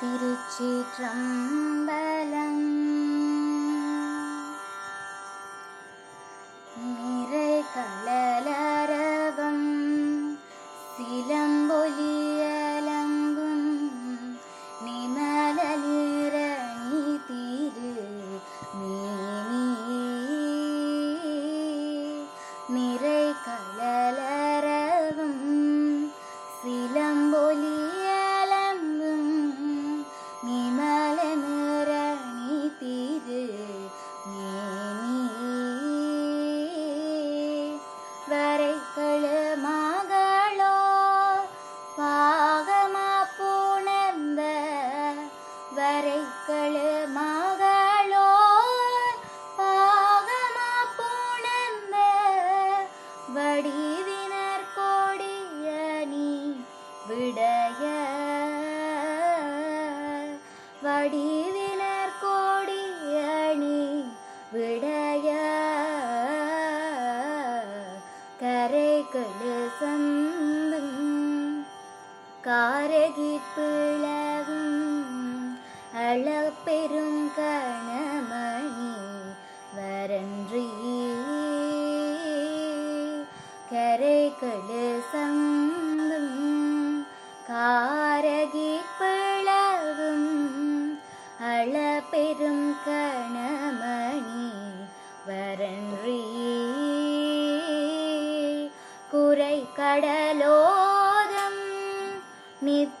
திருச்சிற்றம்பலம் வரைக்கள மகளோ பாகமா புணர்ந்த வடிவினர் கோடிய நீ விடைய. வடிவினர் கோடிய நீ விடைய. கரைகளு சந்தும் காரகிப்பிளவும் அளப்பெரும் கணமணி வரன்றி கரைகளு பிளவும் அள பெரும் கணமணி வரன்றி குறை கடலோதம் நித்